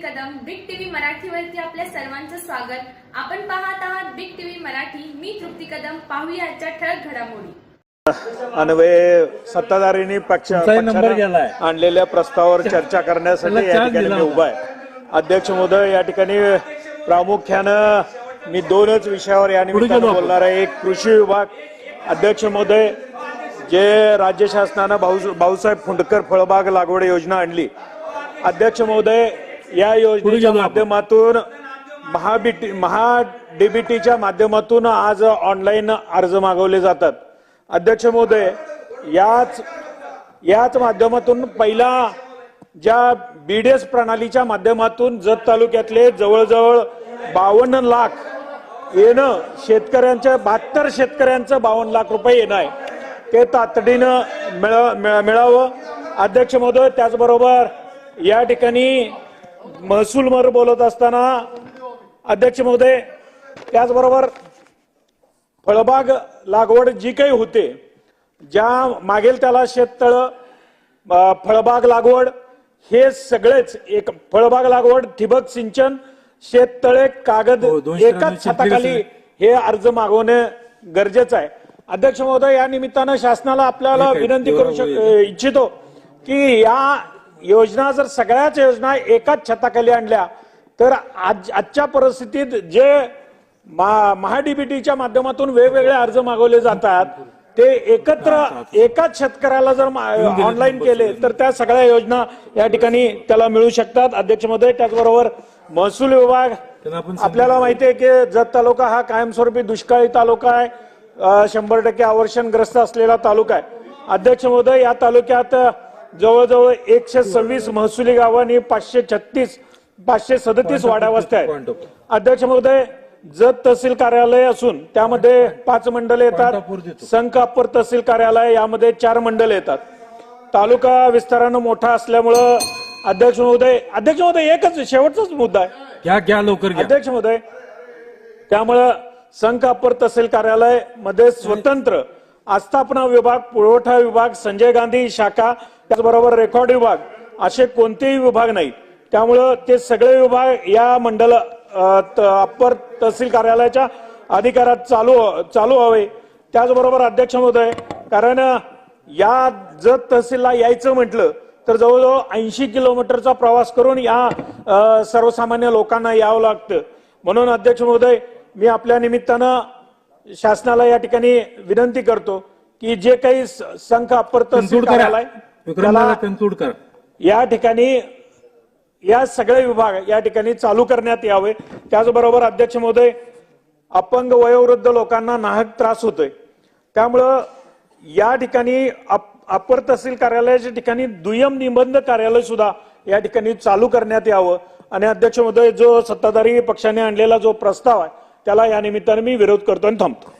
मराठीवरती आपल्या सर्वांचं स्वागत. आपण पाहत आहात बिग टीव्ही मराठी. मी तृप्ती कदम. पाहूया आजच्या ठळक घडामोडी. अन्वये सत्ताधारींनी पक्ष. आणलेल्या प्रस्तावावर चर्चा करण्यासाठी या ठिकाणी मी. उभा आहे. अध्यक्ष महोदय या ठिकाणी प्रामुख्यानं मी दोनच विषयावर या निमित्तानं. बोलणार आहे. एक कृषी विभाग अध्यक्ष महोदय जे राज्य शासनानं भाऊ भाऊसाहेब फुंडकर फळबाग लागवड योजना आणली. अध्यक्ष महोदय या योजनेच्या. माध्यमातून महाबीटी महाडीबीटीच्या माध्यमातून आज ऑनलाईन अर्ज मागवले जातात. अध्यक्ष महोदय याच याच माध्यमातून पहिला ज्या बीडीएस प्रणालीच्या माध्यमातून जत तालुक्यातले जवळजवळ बावन्न लाख येणं शेतकऱ्यांच्या बहात्तर शेतकऱ्यांचं बावन्न लाख रुपये येणं आहे. ते तातडीनं मिळ- मिळ- मिळावं. अध्यक्ष महोदय त्याचबरोबर या ठिकाणी महसूलवर बोलत असताना अध्यक्ष महोदय त्याचबरोबर फळबाग लागवड जी काही होते ज्या मागेल त्याला शेततळ फळबाग लागवड हे सगळेच एक फळबाग लागवड ठिबक सिंचन शेततळे कागद हो, एकाच छताखाली हे अर्ज मागवणे गरजेचं आहे अध्यक्ष महोदय या निमित्तानं शासनाला आपल्याला विनंती करू शक. इच्छितो की या योजना जर सगळ्याच योजना एकाच छताखाली आणल्या तर आज आजच्या परिस्थितीत जे महाडीबीटीच्या माध्यमातून वेगवेगळे अर्ज मागवले जातात ते एकत्र एकाच शेतकऱ्याला जर ऑनलाईन केले तर त्या सगळ्या योजना या ठिकाणी त्याला मिळू शकतात. अध्यक्ष महोदय त्याचबरोबर महसूल विभाग आपल्याला माहिती आहे की जत तालुका हा कायमस्वरूपी दुष्काळी तालुका आहे. शंभर टक्के आवर्षणग्रस्त असलेला तालुका आहे. अध्यक्ष महोदय या तालुक्यात जवळजवळ एकशे सव्वीस महसुली गावांनी पाचशे छत्तीस पाचशे सदतीस वाड्या वस्त्या आहेत. अध्यक्ष महोदय जत तहसील कार्यालय असून त्यामध्ये पाच मंडल येतात. अप्पर तहसील कार्यालय यामध्ये चार मंडल येतात. तालुका विस्तारानं मोठा असल्यामुळं अध्यक्ष महोदय अध्यक्ष महोदय एकच शेवटचाच मुद्दा आहे. घ्या घ्या लवकर अध्यक्ष महोदय त्यामुळं संघ अप्पर तहसील कार्यालयमध्ये स्वतंत्र आस्थापना विभाग पुरवठा विभाग संजय गांधी शाखा त्याचबरोबर रेकॉर्ड विभाग असे कोणतेही विभाग नाहीत. त्यामुळं ते सगळे विभाग या मंडल अप्पर तहसील कार्यालयाच्या अधिकारात चालू चालू व्हावे त्याचबरोबर अध्यक्ष महोदय कारण या जत तहसीलला यायचं म्हटलं तर जवळजवळ ऐंशी किलोमीटरचा प्रवास करून या सर्वसामान्य लोकांना यावं लागतं. म्हणून अध्यक्ष महोदय मी आपल्या निमित्तानं शासनाला या ठिकाणी विनंती करतो की जे काही संघ अप्पर तहसील कार्यालय या ठिकाणी या सगळे विभाग या ठिकाणी चालू करण्यात यावे. त्याचबरोबर अध्यक्ष महोदय अपंग वयोवृद्ध लोकांना नाहक त्रास होतोय. त्यामुळं या ठिकाणी अप- अप्पर तहसील कार्यालयाच्या ठिकाणी दुय्यम निबंध कार्यालय सुद्धा या ठिकाणी चालू करण्यात यावं. आणि अध्यक्ष महोदय जो सत्ताधारी पक्षाने आणलेला जो प्रस्ताव आहे त्याला या निमित्ताने मी विरोध करतो आणि थांबतो.